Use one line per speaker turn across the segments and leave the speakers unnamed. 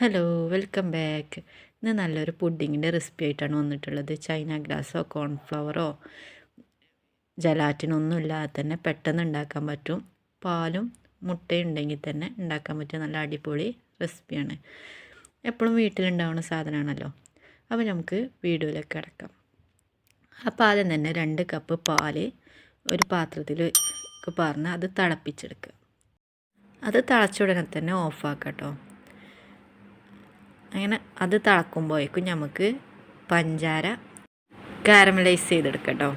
Hello welcome back ഇന്ന് നല്ലൊരു പുഡിങ്ങിന്റെ recipe ആയിട്ടാണ് വന്നിട്ടുള്ളത്. ചൈന ഗ്ലാസ്സോ കോൺഫ്ലവറോ ജലാറ്റിനോ ഒന്നും ഇല്ലാതെ തന്നെ പെട്ടെന്ന് ഉണ്ടാക്കാൻ പറ്റും. പാലും മുട്ടയും ഉണ്ടെങ്കിൽ തന്നെ ഉണ്ടാക്കാൻ പറ്റിയ നല്ല അടിപൊളി റെസിപ്പിയാണ് എപ്പോഴും വീട്ടിലുണ്ടാവുന്ന സാധനമാണല്ലോ. അപ്പോൾ നമുക്ക് വീഡിയോയിലേക്ക് കിടക്കാം. അപ്പോൾ ആദ്യം തന്നെ രണ്ട് കപ്പ് പാൽ ഒരു പാത്രത്തിൽ പറഞ്ഞ് അത് തിളപ്പിച്ചെടുക്കുക. അത് തിളച്ച ഉടനെ തന്നെ ഓഫാക്കാം കേട്ടോ. അങ്ങനെ അത് തിളക്കുമ്പോഴേക്കും നമുക്ക് പഞ്ചാര കാരമലൈസ് ചെയ്തെടുക്കാം കേട്ടോ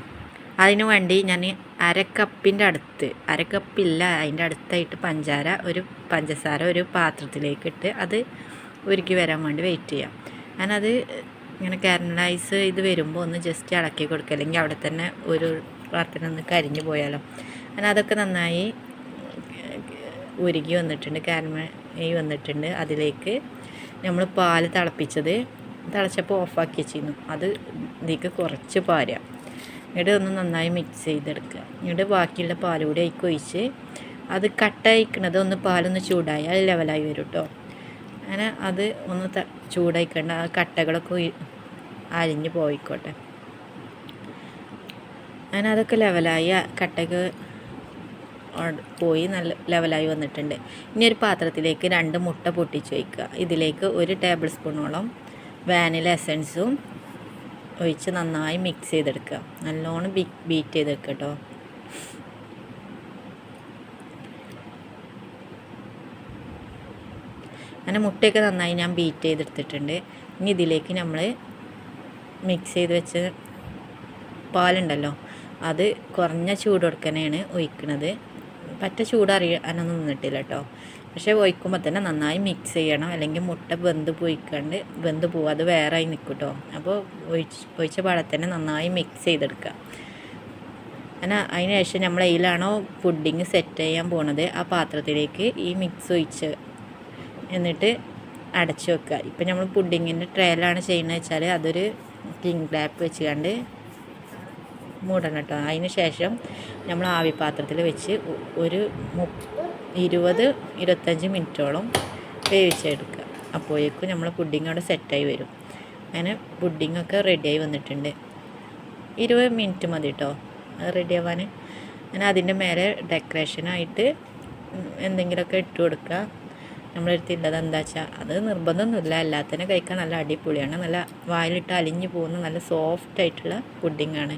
അതിന് വേണ്ടി ഞാൻ അരക്കപ്പിന്റെ അടുത്ത് അരക്കപ്പില്ല അതിന്റെ അടുത്തായിട്ട് പഞ്ചാര ഒരു പഞ്ചസാര ഒരു പാത്രത്തിലേക്ക് ഇട്ട് അത് ഉരുക്കി വരാൻ വേണ്ടി വെയിറ്റ് ചെയ്യാം. ഞാനത് ഇങ്ങനെ കാരമലൈസ് ഇത് വരുമ്പോൾ ഒന്ന് ജസ്റ്റ് ഇളക്കി കൊടുക്കുക. അല്ലെങ്കിൽ അവിടെ തന്നെ ഒരു പ്രാർത്ഥന ഒന്ന് കരിഞ്ഞു പോയാലോ. അങ്ങനെ അതൊക്കെ നന്നായി ഉരുകി വന്നിട്ടുണ്ട്. കാരമലൈ വന്നിട്ടുണ്ട്. അതിലേക്ക് നമ്മൾ പാൽ തിളപ്പിച്ചത് തിളച്ചപ്പോൾ ഓഫാക്കി വെച്ചിരുന്നു. അത് ഇതിലേക്ക് കുറച്ച് പാരുക എന്നിട്ട് ഒന്ന് നന്നായി മിക്സ് ചെയ്തെടുക്കുക എന്നിട്ട് ബാക്കിയുള്ള പാൽ കൂടി അയക്കി ഒഴിച്ച് അത് കട്ടയക്കണത് ഒന്ന് പാലൊന്ന് ചൂടായി ലെവലായി വരും കേട്ടോ അങ്ങനെ അത് ഒന്ന് ചൂടായിക്കണ്ട ആ കട്ടകളൊക്കെ അരിഞ്ഞ് പോയിക്കോട്ടെ. അങ്ങനെ അതൊക്കെ ലെവലായി കട്ടയ്ക്ക് പോയി നല്ല ലെവലായി വന്നിട്ടുണ്ട്. ഇനി ഒരു പാത്രത്തിലേക്ക് രണ്ട് മുട്ട പൊട്ടിച്ച് വയ്ക്കുക ഇതിലേക്ക് ഒരു ടേബിൾ സ്പൂണോളം വാനില എസൻസും ഒഴിച്ച് നന്നായി മിക്സ് ചെയ്തെടുക്കുക. നല്ലോണം ബി ബീറ്റ് ചെയ്തെടുക്കുക കേട്ടോ അങ്ങനെ മുട്ടയൊക്കെ നന്നായി ഞാൻ ബീറ്റ് ചെയ്തെടുത്തിട്ടുണ്ട്. ഇനി ഇതിലേക്ക് നമ്മൾ മിക്സ് ചെയ്ത് വെച്ച പാലുണ്ടല്ലോ അത് കുറഞ്ഞ ചൂട് കൊടുക്കാനാണ് ഒഴിക്കുന്നത് പറ്റ ചൂടറിയാനൊന്നും നിന്നിട്ടില്ല കേട്ടോ പക്ഷേ ഒഴിക്കുമ്പോൾ തന്നെ നന്നായി മിക്സ് ചെയ്യണം. അല്ലെങ്കിൽ മുട്ട വെന്ത് പോയിക്കാണ്ട് വെന്ത് പോവും. അത് വേറെ ആയി നിൽക്കും കേട്ടോ അപ്പോൾ ഒഴിച്ച് ഒഴിച്ച പാടെ തന്നെ നന്നായി മിക്സ് ചെയ്തെടുക്കുക. അങ്ങനെ അതിന് ശേഷം നമ്മൾ അതിലാണോ പുഡിങ് സെറ്റ് ചെയ്യാൻ പോണത് ആ പാത്രത്തിലേക്ക് ഈ മിക്സ് ഒഴിച്ച് എന്നിട്ട് അടച്ചു വെക്കുക. ഇപ്പം നമ്മൾ പുഡിങ്ങിന്റെ ട്രയലാണ് ചെയ്യുന്നത് വെച്ചാൽ അതൊരു കിങ് ഗ്ലാപ്പ് വെച്ച് കണ്ട് മൂടണം കേട്ടോ. അതിന് ശേഷം നമ്മൾ ആവിപാത്രത്തിൽ വെച്ച് ഒരു മു ഇരുപത് ഇരുപത്തഞ്ച് മിനിറ്റോളം വേവിച്ചെടുക്കുക. അപ്പോഴേക്കും നമ്മൾ പുഡിങ് അവിടെ സെറ്റായി വരും. അങ്ങനെ പുഡിങ്ങൊക്കെ റെഡിയായി വന്നിട്ടുണ്ട്. ഇരുപത് മിനിറ്റ് മതി കേട്ടോ. റെഡി ആവാൻ. അങ്ങനെ അതിന്റെ മേലെ ഡെക്കറേഷനായിട്ട് എന്തെങ്കിലുമൊക്കെ ഇട്ട് കൊടുക്കുക. നമ്മളെടുത്തില്ലത് എന്താ വെച്ചാൽ അത് നിർബന്ധമൊന്നുമില്ല. എല്ലാത്തിനും കഴിക്കാൻ നല്ല അടിപൊളിയാണ്. നല്ല വായിലിട്ട് അലിഞ്ഞു പോകുന്ന നല്ല സോഫ്റ്റ് ആയിട്ടുള്ള പുഡിങ്ങാണ്